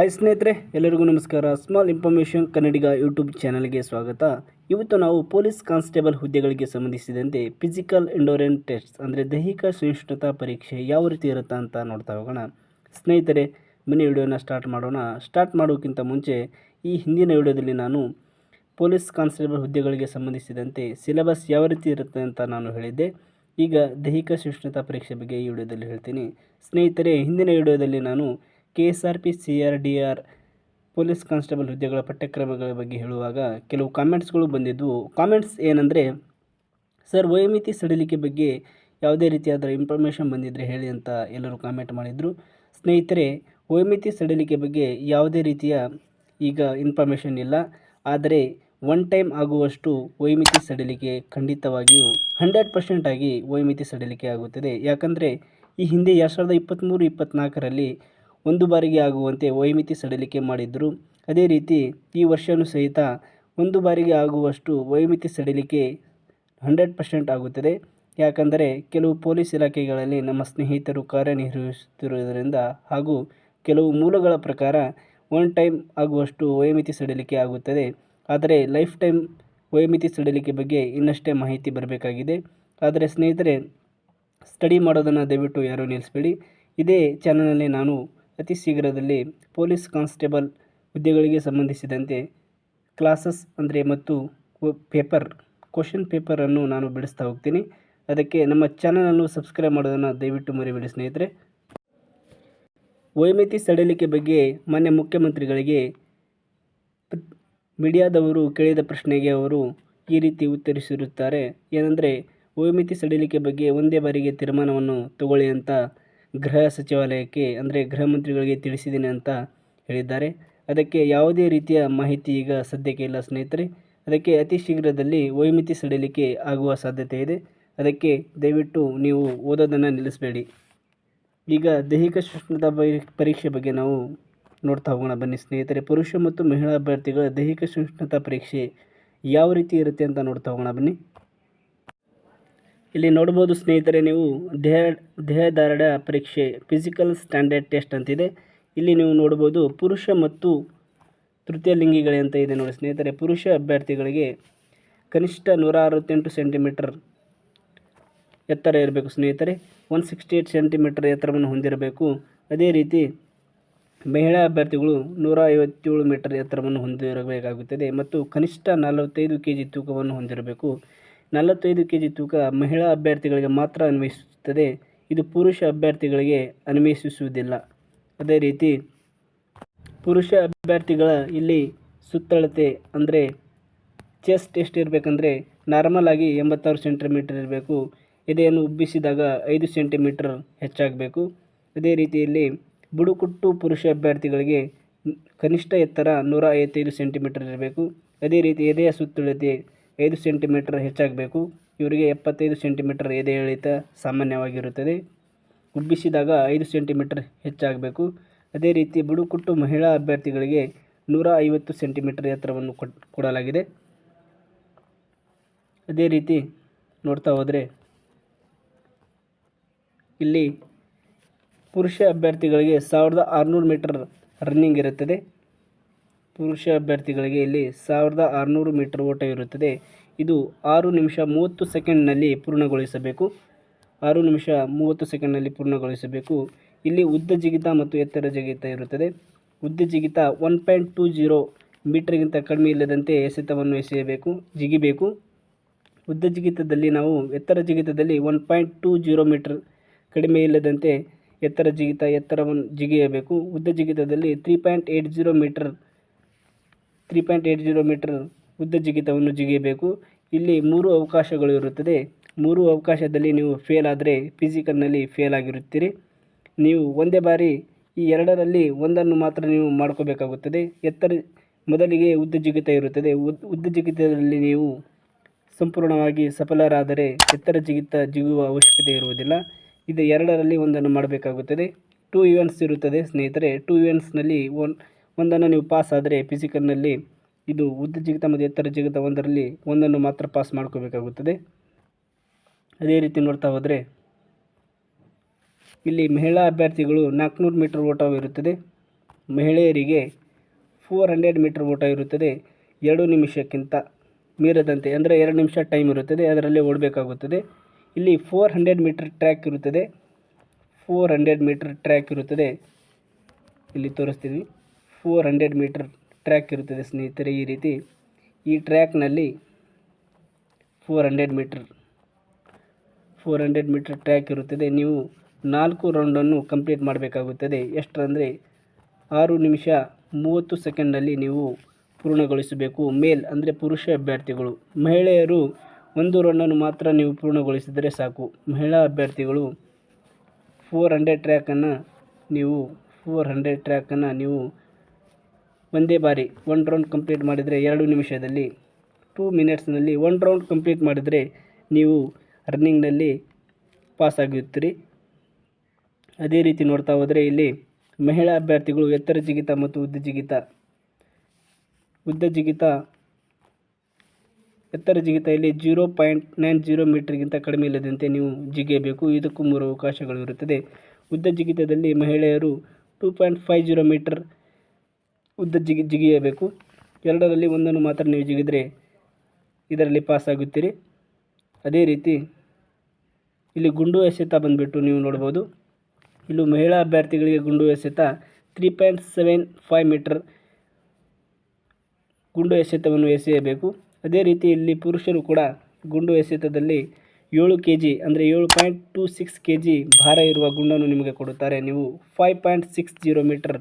Hi ಸ್ನೇಹಿತರೆ, ಎಲ್ಲರಿಗೂ ನಮಸ್ಕಾರ. ಸ್ಮಾಲ್ ಇನ್ಫಾರ್ಮೇಷನ್ ಕನ್ನಡಿಗ ಯೂಟ್ಯೂಬ್ ಚಾನಲ್ಗೆ ಸ್ವಾಗತ. ಇವತ್ತು ನಾವು ಪೊಲೀಸ್ ಕಾನ್ಸ್ಟೇಬಲ್ ಹುದ್ದೆಗಳಿಗೆ ಸಂಬಂಧಿಸಿದಂತೆ ಫಿಸಿಕಲ್ ಎಂಡೋರೆನ್ ಟೆಸ್ಟ್ ಅಂದರೆ ದೈಹಿಕ ಸಹಿಷ್ಣುತಾ ಪರೀಕ್ಷೆ ಯಾವ ರೀತಿ ಇರುತ್ತೆ ಅಂತ ನೋಡ್ತಾ ಹೋಗೋಣ. ಸ್ನೇಹಿತರೆ, ಮನೆ ವಿಡಿಯೋನ ಸ್ಟಾರ್ಟ್ ಮಾಡೋಣ. ಸ್ಟಾರ್ಟ್ ಮಾಡೋಕ್ಕಿಂತ ಮುಂಚೆ ಈ ಹಿಂದಿನ ವಿಡಿಯೋದಲ್ಲಿ ನಾನು ಪೊಲೀಸ್ ಕಾನ್ಸ್ಟೇಬಲ್ ಹುದ್ದೆಗಳಿಗೆ ಸಂಬಂಧಿಸಿದಂತೆ ಸಿಲೆಬಸ್ ಯಾವ ರೀತಿ ಇರುತ್ತೆ ಅಂತ ನಾನು ಹೇಳಿದ್ದೆ. ಈಗ ದೈಹಿಕ ಸಹಿಷ್ಣುತಾ ಪರೀಕ್ಷೆ ಬಗ್ಗೆ ಈ ವಿಡಿಯೋದಲ್ಲಿ ಹೇಳ್ತೀನಿ. ಸ್ನೇಹಿತರೆ, ಹಿಂದಿನ ವಿಡಿಯೋದಲ್ಲಿ ನಾನು K S R P C R D R police constable ಹುದ್ದೆಗಳ ಪಠ್ಯಕ್ರಮಗಳ ಬಗ್ಗೆ ಹೇಳುವಾಗ ಕೆಲವು ಕಾಮೆಂಟ್ಸ್ಗಳು ಬಂದಿದ್ದವು ಕಾಮೆಂಟ್ಸ್ ಏನಂದರೆ, ಸರ್, ವಯೋಮಿತಿ ಸಡಿಲಿಕೆ ಬಗ್ಗೆ ಯಾವುದೇ ರೀತಿಯಾದ ಇನ್ಫಾರ್ಮೇಷನ್ ಬಂದಿದ್ದರೆ ಹೇಳಿ ಅಂತ ಎಲ್ಲರೂ ಕಾಮೆಂಟ್ ಮಾಡಿದರು. ಸ್ನೇಹಿತರೆ, ವಯೋಮಿತಿ ಸಡಿಲಿಕೆ ಬಗ್ಗೆ ಯಾವುದೇ ರೀತಿಯ ಈಗ ಇನ್ಫಾರ್ಮೇಷನ್ ಇಲ್ಲ. ಆದರೆ, ಒನ್ ಟೈಮ್ ಆಗುವಷ್ಟು ವಯೋಮಿತಿ ಸಡಿಲಿಕೆ ಖಂಡಿತವಾಗಿಯೂ ಹಂಡ್ರೆಡ್ ಪರ್ಸೆಂಟ್ ಆಗಿ ವಯೋಮಿತಿ ಸಡಿಲಿಕೆ ಆಗುತ್ತದೆ. ಯಾಕಂದರೆ, ಈ ಹಿಂದೆ ಎರಡು ಸಾವಿರದ ಇಪ್ಪತ್ತ್ಮೂರು ಇಪ್ಪತ್ತ್ನಾಲ್ಕರಲ್ಲಿ ಒಂದು ಬಾರಿಗೆ ಆಗುವಂತೆ ವೈಮಿತಿ ಸಡಿಲಿಕೆ ಮಾಡಿದ್ದರು ಅದೇ ರೀತಿ ಈ ವರ್ಷವೂ ಸಹಿತ ಒಂದು ಬಾರಿಗೆ ಆಗುವಷ್ಟು ವೈಮಿತಿ ಸಡಿಲಿಕೆ ಹಂಡ್ರೆಡ್ ಪರ್ಸೆಂಟ್ ಆಗುತ್ತದೆ. ಯಾಕಂದರೆ ಕೆಲವು ಪೊಲೀಸ್ ಇಲಾಖೆಗಳಲ್ಲಿ ನಮ್ಮ ಸ್ನೇಹಿತರು ಕಾರ್ಯನಿರ್ವಹಿಸುತ್ತಿರುವುದರಿಂದ ಹಾಗೂ ಕೆಲವು ಮೂಲಗಳ ಪ್ರಕಾರ ಒನ್ ಟೈಮ್ ಆಗುವಷ್ಟು ವಯೋಮಿತಿ ಸಡಿಲಿಕೆ ಆಗುತ್ತದೆ. ಆದರೆ ಲೈಫ್ ಟೈಮ್ ವಯೋಮಿತಿ ಸಡಿಲಿಕೆ ಬಗ್ಗೆ ಇನ್ನಷ್ಟೇ ಮಾಹಿತಿ ಬರಬೇಕಾಗಿದೆ. ಆದರೆ ಸ್ನೇಹಿತರೆ, ಸ್ಟಡಿ ಮಾಡೋದನ್ನು ದಯವಿಟ್ಟು ಯಾರೂ ನಿಲ್ಲಿಸಬೇಡಿ. ಇದೇ ಚಾನಲ್ನಲ್ಲಿ ನಾನು ಅತಿ ಶೀಘ್ರದಲ್ಲಿ ಪೊಲೀಸ್ ಕಾನ್ಸ್ಟೇಬಲ್ ಹುದ್ದೆಗಳಿಗೆ ಸಂಬಂಧಿಸಿದಂತೆ ಕ್ಲಾಸಸ್ ಅಂದರೆ ಮತ್ತು ಪೇಪರ್, ಕ್ವಶನ್ ಪೇಪರನ್ನು ನಾನು ಬಿಡಿಸ್ತಾ ಹೋಗ್ತೀನಿ. ಅದಕ್ಕೆ ನಮ್ಮ ಚಾನಲನ್ನು ಸಬ್ಸ್ಕ್ರೈಬ್ ಮಾಡೋದನ್ನು ದಯವಿಟ್ಟು ಮರಿಬೇಡಿ ಸ್ನೇಹಿತರೆ. ವೈಮಿತಿ ಸಡಿಲಿಕೆ ಬಗ್ಗೆ ಮಾನ್ಯ ಮುಖ್ಯಮಂತ್ರಿಗಳಿಗೆ ಮೀಡಿಯಾದವರು ಕೇಳಿದ ಪ್ರಶ್ನೆಗೆ ಅವರು ಈ ರೀತಿ ಉತ್ತರಿಸಿರುತ್ತಾರೆ. ಏನಂದರೆ ವಯೋಮಿತಿ ಸಡಿಲಿಕೆ ಬಗ್ಗೆ ಒಂದೇ ಬಾರಿಗೆ ತೀರ್ಮಾನವನ್ನು ತಗೊಳ್ಳಿ ಅಂತ ಗೃಹ ಸಚಿವಾಲಯಕ್ಕೆ, ಅಂದರೆ ಗೃಹ ಮಂತ್ರಿಗಳಿಗೆ ತಿಳಿಸಿದ್ದೀನಿ ಅಂತ ಹೇಳಿದ್ದಾರೆ. ಅದಕ್ಕೆ ಯಾವುದೇ ರೀತಿಯ ಮಾಹಿತಿ ಈಗ ಸದ್ಯಕ್ಕೆ ಇಲ್ಲ ಸ್ನೇಹಿತರೆ. ಅದಕ್ಕೆ ಅತಿ ಶೀಘ್ರದಲ್ಲಿ ವೈಮಿತಿ ಸಡಿಲಿಕೆ ಆಗುವ ಸಾಧ್ಯತೆ ಇದೆ. ಅದಕ್ಕೆ ದಯವಿಟ್ಟು ನೀವು ಓದೋದನ್ನು ನಿಲ್ಲಿಸಬೇಡಿ. ಈಗ ದೈಹಿಕ ಶಿಕ್ಷಣದ ಪರೀಕ್ಷೆ ಬಗ್ಗೆ ನಾವು ನೋಡ್ತಾ ಹೋಗೋಣ. ಬನ್ನಿ ಸ್ನೇಹಿತರೆ, ಪುರುಷ ಮತ್ತು ಮಹಿಳಾ ಅಭ್ಯರ್ಥಿಗಳ ದೈಹಿಕ ಶಿಕ್ಷಣತಾ ಪರೀಕ್ಷೆ ಯಾವ ರೀತಿ ಇರುತ್ತೆ ಅಂತ ನೋಡ್ತಾ ಹೋಗೋಣ ಬನ್ನಿ. ಇಲ್ಲಿ ನೋಡ್ಬೋದು ಸ್ನೇಹಿತರೆ, ನೀವು ದೇಹ ದೇಹದಾರ್ಢ್ಯ ಪರೀಕ್ಷೆ ಫಿಸಿಕಲ್ ಸ್ಟ್ಯಾಂಡರ್ಡ್ ಟೆಸ್ಟ್ ಅಂತಿದೆ. ಇಲ್ಲಿ ನೀವು ನೋಡ್ಬೋದು ಪುರುಷ ಮತ್ತು ತೃತೀಯ ಲಿಂಗಿಗಳೇ ಅಂತ ಇದೆ ನೋಡಿ ಸ್ನೇಹಿತರೆ. ಪುರುಷ ಅಭ್ಯರ್ಥಿಗಳಿಗೆ ಕನಿಷ್ಠ ನೂರ ಅರವತ್ತೆಂಟು ಸೆಂಟಿಮೀಟರ್ ಎತ್ತರ ಇರಬೇಕು ಸ್ನೇಹಿತರೆ. ಒನ್ ಸಿಕ್ಸ್ಟಿ ಏಯ್ಟ್ ಸೆಂಟಿಮೀಟರ್ ಎತ್ತರವನ್ನು ಹೊಂದಿರಬೇಕು. ಅದೇ ರೀತಿ ಮಹಿಳಾ ಅಭ್ಯರ್ಥಿಗಳು ನೂರ ಐವತ್ತೇಳು ಮೀಟರ್ ಎತ್ತರವನ್ನು ಹೊಂದಿರಬೇಕಾಗುತ್ತದೆ ಮತ್ತು ಕನಿಷ್ಠ ನಲವತ್ತೈದು ಕೆ ಜಿ ತೂಕವನ್ನು ಹೊಂದಿರಬೇಕು. ನಲವತ್ತೈದು ಕೆ ಜಿ ತೂಕ ಮಹಿಳಾ ಅಭ್ಯರ್ಥಿಗಳಿಗೆ ಮಾತ್ರ ಅನ್ವಯಿಸುತ್ತದೆ. ಇದು ಪುರುಷ ಅಭ್ಯರ್ಥಿಗಳಿಗೆ ಅನ್ವಯಿಸುವುದಿಲ್ಲ. ಅದೇ ರೀತಿ, ಪುರುಷ ಅಭ್ಯರ್ಥಿಗಳ ಇಲ್ಲಿ ಸುತ್ತಳತೆ ಅಂದರೆ ಚೆಸ್ಟ್ ಎಷ್ಟಿರಬೇಕಂದ್ರೆ ನಾರ್ಮಲ್ ಆಗಿ ಎಂಬತ್ತಾರು ಸೆಂಟಿಮೀಟರ್ ಇರಬೇಕು. ಎದೆಯನ್ನು ಉಬ್ಬಿಸಿದಾಗ ಐದು ಸೆಂಟಿಮೀಟರ್ ಹೆಚ್ಚಾಗಬೇಕು. ಅದೇ ರೀತಿಯಲ್ಲಿ ಬುಡುಕುಟ್ಟು ಪುರುಷ ಅಭ್ಯರ್ಥಿಗಳಿಗೆ ಕನಿಷ್ಠ ಎತ್ತರ ನೂರ ಐವತ್ತೈದು ಸೆಂಟಿಮೀಟರ್ ಇರಬೇಕು. ಅದೇ ರೀತಿ ಎದೆಯ ಸುತ್ತಳತೆ ಐದು ಸೆಂಟಿಮೀಟರ್ ಹೆಚ್ಚಾಗಬೇಕು. ಇವರಿಗೆ ಎಪ್ಪತ್ತೈದು ಸೆಂಟಿಮೀಟರ್ ಎದೆ ಎಳೆತ ಸಾಮಾನ್ಯವಾಗಿರುತ್ತದೆ. ಉಬ್ಬಿಸಿದಾಗ ಐದು ಸೆಂಟಿಮೀಟರ್ ಹೆಚ್ಚಾಗಬೇಕು. ಅದೇ ರೀತಿ ಬುಡುಕುಟ್ಟು ಮಹಿಳಾ ಅಭ್ಯರ್ಥಿಗಳಿಗೆ ನೂರ ಐವತ್ತು ಸೆಂಟಿಮೀಟರ್ ಎತ್ತರವನ್ನು ಕೊಡಲಾಗಿದೆ. ಅದೇ ರೀತಿ ನೋಡ್ತಾ ಹೋದರೆ ಇಲ್ಲಿ ಪುರುಷ ಅಭ್ಯರ್ಥಿಗಳಿಗೆ ಸಾವಿರದ ಆರುನೂರು ಮೀಟರ್ ರನ್ನಿಂಗ್ ಇರುತ್ತದೆ. ಪುರುಷ ಅಭ್ಯರ್ಥಿಗಳಿಗೆ ಇಲ್ಲಿ ಸಾವಿರದ ಆರುನೂರು ಮೀಟರ್ ಓಟ ಇರುತ್ತದೆ. ಇದು ಆರು ನಿಮಿಷ ಮೂವತ್ತು ಸೆಕೆಂಡ್ನಲ್ಲಿ ಪೂರ್ಣಗೊಳಿಸಬೇಕು. ಆರು ನಿಮಿಷ ಮೂವತ್ತು ಸೆಕೆಂಡ್ನಲ್ಲಿ ಪೂರ್ಣಗೊಳಿಸಬೇಕು. ಇಲ್ಲಿ ಉದ್ದ ಜಿಗಿತ ಮತ್ತು ಎತ್ತರ ಜಿಗಿತ ಇರುತ್ತದೆ. ಉದ್ದ ಜಿಗಿತ ಒನ್ ಪಾಯಿಂಟ್ ಟೂ ಜೀರೋ ಮೀಟರ್ಗಿಂತ ಕಡಿಮೆ ಇಲ್ಲದಂತೆ ಎಸೆತವನ್ನು ಎಸೆಯಬೇಕು, ಜಿಗಿಬೇಕು. ಉದ್ದ ಜಿಗಿತದಲ್ಲಿ ನಾವು ಎತ್ತರ ಜಿಗಿತದಲ್ಲಿ one point two zero metre ಕಡಿಮೆ ಇಲ್ಲದಂತೆ ಎತ್ತರ ಜಿಗಿತ, ಎತ್ತರವನ್ನು ಜಿಗಿಯಬೇಕು. ಉದ್ದ ಜಿಗಿತದಲ್ಲಿ three point eight zero metre three point eight zero metre ಉದ್ದ ಜಿಗಿತವನ್ನು ಜಿಗಿಯಬೇಕು. ಇಲ್ಲಿ ಮೂರು ಅವಕಾಶಗಳು ಇರುತ್ತದೆ. ಮೂರು ಅವಕಾಶದಲ್ಲಿ ನೀವು ಫೇಲ್ ಆದರೆ ಫಿಸಿಕಲ್ನಲ್ಲಿ ಫೇಲ್ ಆಗಿರುತ್ತೀರಿ. ನೀವು ಒಂದೇ ಬಾರಿ ಈ ಎರಡರಲ್ಲಿ ಒಂದನ್ನು ಮಾತ್ರ ನೀವು ಮಾಡ್ಕೋಬೇಕಾಗುತ್ತದೆ. ಎತ್ತರ ಮೊದಲಿಗೆ ಉದ್ದ ಜಿಗಿತ ಇರುತ್ತದೆ. ಉದ್, ಉದ್ದ ಜಿಗಿತದಲ್ಲಿ ನೀವು ಸಂಪೂರ್ಣವಾಗಿ ಸಫಲರಾದರೆ ಎತ್ತರ ಜಿಗಿತ ಜಿಗುವ ಅವಶ್ಯಕತೆ ಇರುವುದಿಲ್ಲ. ಇದು ಎರಡರಲ್ಲಿ ಒಂದನ್ನು ಮಾಡಬೇಕಾಗುತ್ತದೆ. ಟೂ ಇವೆಂಟ್ಸ್ ಇರುತ್ತದೆ ಸ್ನೇಹಿತರೆ. ಟೂ ಇವೆಂಟ್ಸ್ನಲ್ಲಿ ಒನ್ ಒಂದನ್ನು ನೀವು ಪಾಸ್ ಆದರೆ ಫಿಸಿಕಲ್ನಲ್ಲಿ ಇದು ಉದ್ದ ಜಿಗಿತ ಮತ್ತು ಎತ್ತರ ಜಿಗಿತ ಒಂದರಲ್ಲಿ ಒಂದನ್ನು ಮಾತ್ರ ಪಾಸ್ ಮಾಡ್ಕೋಬೇಕಾಗುತ್ತದೆ. ಅದೇ ರೀತಿ ನೋಡ್ತಾ ಹೋದರೆ ಇಲ್ಲಿ ಮಹಿಳಾ ಅಭ್ಯರ್ಥಿಗಳು ನಾಲ್ಕುನೂರು ಮೀಟರ್ ಓಟವಿರುತ್ತದೆ ಮಹಿಳೆಯರಿಗೆ ಫೋರ್ ಹಂಡ್ರೆಡ್ ಮೀಟರ್ ಓಟ ಇರುತ್ತದೆ. ಎರಡು ನಿಮಿಷಕ್ಕಿಂತ ಮೀರದಂತೆ ಅಂದರೆ ಎರಡು ನಿಮಿಷ ಟೈಮ್ ಇರುತ್ತದೆ. ಅದರಲ್ಲಿ ಓಡಬೇಕಾಗುತ್ತದೆ. ಇಲ್ಲಿ ಫೋರ್ ಹಂಡ್ರೆಡ್ ಮೀಟರ್ ಟ್ರ್ಯಾಕ್ ಇರುತ್ತದೆ. ಫೋರ್ ಹಂಡ್ರೆಡ್ ಮೀಟರ್ ಟ್ರ್ಯಾಕ್ ಇರುತ್ತದೆ. ಇಲ್ಲಿ ತೋರಿಸ್ತೀನಿ. ಫೋರ್ ಹಂಡ್ರೆಡ್ ಮೀಟರ್ ಟ್ರ್ಯಾಕ್ ಇರುತ್ತದೆ ಸ್ನೇಹಿತರೆ, ಈ ರೀತಿ ಈ ಟ್ರ್ಯಾಕ್ನಲ್ಲಿ four hundred metre four hundred metre track ಇರುತ್ತದೆ. ನೀವು ನಾಲ್ಕು ರೌಂಡನ್ನು ಕಂಪ್ಲೀಟ್ ಮಾಡಬೇಕಾಗುತ್ತದೆ. ಎಷ್ಟರಂದರೆ ಆರು ನಿಮಿಷ ಮೂವತ್ತು ಸೆಕೆಂಡಲ್ಲಿ ನೀವು ಪೂರ್ಣಗೊಳಿಸಬೇಕು. ಮೇಲ್ ಅಂದರೆ ಪುರುಷ ಅಭ್ಯರ್ಥಿಗಳು. ಮಹಿಳೆಯರು ಒಂದು ರೌಂಡನ್ನು ಮಾತ್ರ ನೀವು ಪೂರ್ಣಗೊಳಿಸಿದರೆ ಸಾಕು. ಮಹಿಳಾ ಅಭ್ಯರ್ಥಿಗಳು ಫೋರ್ ಹಂಡ್ರೆಡ್ ಟ್ರ್ಯಾಕನ್ನು ನೀವು ಫೋರ್ ಹಂಡ್ರೆಡ್ ಟ್ರ್ಯಾಕನ್ನು ನೀವು ಒಂದೇ ಬಾರಿ ಒನ್ ರೌಂಡ್ ಕಂಪ್ಲೀಟ್ ಮಾಡಿದರೆ ಎರಡು ನಿಮಿಷದಲ್ಲಿ ಟೂ ಮಿನಿಟ್ಸ್ನಲ್ಲಿ ಒನ್ ರೌಂಡ್ ಕಂಪ್ಲೀಟ್ ಮಾಡಿದರೆ ನೀವು ರನ್ನಿಂಗ್ನಲ್ಲಿ ಆಗುತ್ತೀರಿ. ಅದೇ ರೀತಿ ನೋಡ್ತಾ ಹೋದರೆ ಇಲ್ಲಿ ಮಹಿಳಾ ಅಭ್ಯರ್ಥಿಗಳು ಎತ್ತರ ಜಿಗಿತ ಮತ್ತು ಉದ್ದ ಜಿಗಿತ ಉದ್ದ ಜಿಗಿತ ಎತ್ತರ ಜಿಗಿತ ಇಲ್ಲಿ ಜೀರೋ ಪಾಯಿಂಟ್ ನೈನ್ ಜೀರೋ ಮೀಟರ್ಗಿಂತ ಕಡಿಮೆ ಇಲ್ಲದಂತೆ ನೀವು ಜಿಗಿಯಬೇಕು. ಇದಕ್ಕೂ ಮೂರು ಅವಕಾಶಗಳು ಇರುತ್ತದೆ. ಉದ್ದ ಜಿಗಿತದಲ್ಲಿ ಮಹಿಳೆಯರು two point five zero metre ಉದ್ದ ಜಿಗಿ ಜಿಗಿಯಬೇಕು. ಎರಡರಲ್ಲಿ ಒಂದನ್ನು ಮಾತ್ರ ನೀವು ಜಿಗಿದರೆ ಇದರಲ್ಲಿ ಪಾಸಾಗುತ್ತೀರಿ ಅದೇ ರೀತಿ ಇಲ್ಲಿ ಗುಂಡು ಎಸೆತ ಬಂದುಬಿಟ್ಟು ನೀವು ನೋಡ್ಬೋದು. ಇಲ್ಲೂ ಮಹಿಳಾ ಅಭ್ಯರ್ಥಿಗಳಿಗೆ ಗುಂಡು ಎಸೆತ three point seven five metre ಗುಂಡು ಎಸೆತವನ್ನು ಎಸೆಯಬೇಕು. ಅದೇ ರೀತಿ ಇಲ್ಲಿ ಪುರುಷರು ಕೂಡ ಗುಂಡು ಎಸೆತದಲ್ಲಿ ಏಳು ಕೆ ಜಿ ಅಂದರೆ ಏಳು point two six K G ಭಾರ ಇರುವ ಗುಂಡನ್ನು ನಿಮಗೆ ಕೊಡುತ್ತಾರೆ. ನೀವು five point six zero metre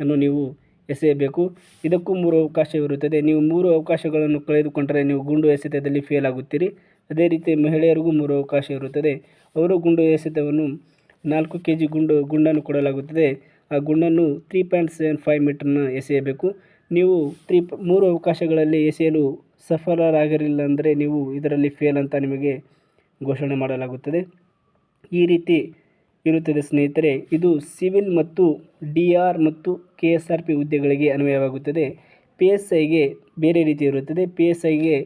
ಅನ್ನು ನೀವು ಎಸೆಯಬೇಕು. ಇದಕ್ಕೂ ಮೂರು ಅವಕಾಶವಿರುತ್ತದೆ ನೀವು ಮೂರು ಅವಕಾಶಗಳನ್ನು ಕಳೆದುಕೊಂಡರೆ ನೀವು ಗುಂಡು ಎಸೆತದಲ್ಲಿ ಫೇಲ್ ಆಗುತ್ತೀರಿ. ಅದೇ ರೀತಿ ಮಹಿಳೆಯರಿಗೂ ಮೂರು ಅವಕಾಶ ಇರುತ್ತದೆ. ಅವರು ಗುಂಡು ಎಸೆತವನ್ನು ನಾಲ್ಕು ಕೆ ಜಿ ಗುಂಡು, ಗುಂಡನ್ನು ಕೊಡಲಾಗುತ್ತದೆ. ಆ ಗುಂಡನ್ನು ತ್ರೀ ಪಾಯಿಂಟ್ ಸೆವೆನ್ ಫೈವ್ ಮೀಟರ್ನ ಎಸೆಯಬೇಕು. ನೀವು ತ್ರೀ ಮೂರು ಅವಕಾಶಗಳಲ್ಲಿ ಎಸೆಯಲು ಸಫಲರಾಗಿರಲಿಲ್ಲ ಅಂದರೆ ನೀವು ಇದರಲ್ಲಿ ಫೇಲ್ ಅಂತ ನಿಮಗೆ ಘೋಷಣೆ ಮಾಡಲಾಗುತ್ತದೆ. ಈ ರೀತಿ ಇರುತ್ತದೆ ಸ್ನೇಹಿತರೆ, ಇದು ಸಿವಿಲ್ ಮತ್ತು ಡಿ ಆರ್ ಮತ್ತು ಕೆ ಎಸ್ ಆರ್ ಪಿ ಹುದ್ದೆಗಳಿಗೆ ಅನ್ವಯವಾಗುತ್ತದೆ. ಪಿ ಎಸ್ ಐಗೆ ಬೇರೆ ರೀತಿ ಇರುತ್ತದೆ. ಪಿ ಎಸ್ ಐಗೆ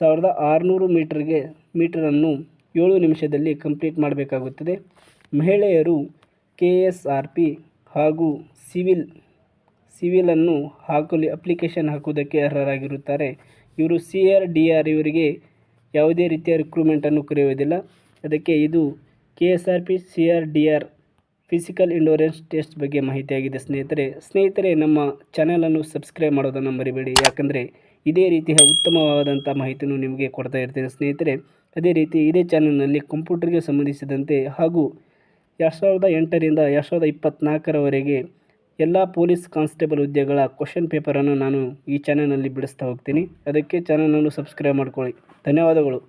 ಸಾವಿರದ ಆರುನೂರು ಮೀಟರ್ಗೆ, ಮೀಟರನ್ನು ಏಳು ನಿಮಿಷದಲ್ಲಿ ಕಂಪ್ಲೀಟ್ ಮಾಡಬೇಕಾಗುತ್ತದೆ. ಮಹಿಳೆಯರು ಕೆ ಎಸ್ ಆರ್ ಪಿ ಹಾಗೂ ಸಿವಿಲ್, ಸಿವಿಲನ್ನು ಹಾಕಲು, ಅಪ್ಲಿಕೇಶನ್ ಹಾಕುವುದಕ್ಕೆ ಅರ್ಹರಾಗಿರುತ್ತಾರೆ. ಇವರು ಸಿ ಆರ್, ಡಿ ಆರ್ ಇವರಿಗೆ ಯಾವುದೇ ರೀತಿಯ ರಿಕ್ರೂಟ್ಮೆಂಟನ್ನು ಕರೆಯುವುದಿಲ್ಲ. ಅದಕ್ಕೆ ಇದು K S R P, C R D R physical endurance test ಬಗ್ಗೆ ಮಾಹಿತಿಯಾಗಿದೆ. ಸ್ನೇಹಿತರೆ ಸ್ನೇಹಿತರೆ, ನಮ್ಮ ಚಾನಲನ್ನು ಸಬ್ಸ್ಕ್ರೈಬ್ ಮಾಡೋದನ್ನು ಮರಿಬೇಡಿ. ಯಾಕಂದರೆ ಇದೇ ರೀತಿಯ ಉತ್ತಮವಾದಂಥ ಮಾಹಿತಿಯನ್ನು ನಿಮಗೆ ಕೊಡ್ತಾ ಇರ್ತೇನೆ. ಸ್ನೇಹಿತರೆ, ಅದೇ ರೀತಿ ಇದೇ ಚಾನಲ್ನಲ್ಲಿ ಕಂಪ್ಯೂಟರ್ಗೆ ಸಂಬಂಧಿಸಿದಂತೆ ಹಾಗೂ ಎರಡು ಸಾವಿರದ ಎಂಟರಿಂದ ಎರಡು ಸಾವಿರದ ಇಪ್ಪತ್ತ್ನಾಲ್ಕರವರೆಗೆ ಎಲ್ಲ ಪೊಲೀಸ್ ಕಾನ್ಸ್ಟೇಬಲ್ ಹುದ್ದೆಗಳ ಕ್ವಶನ್ ಪೇಪರನ್ನು ನಾನು ಈ ಚಾನಲ್ನಲ್ಲಿ ಬಿಡಿಸ್ತಾ ಹೋಗ್ತೀನಿ. ಅದಕ್ಕೆ ಚಾನಲನ್ನು ಸಬ್ಸ್ಕ್ರೈಬ್ ಮಾಡ್ಕೊಳ್ಳಿ. ಧನ್ಯವಾದಗಳು.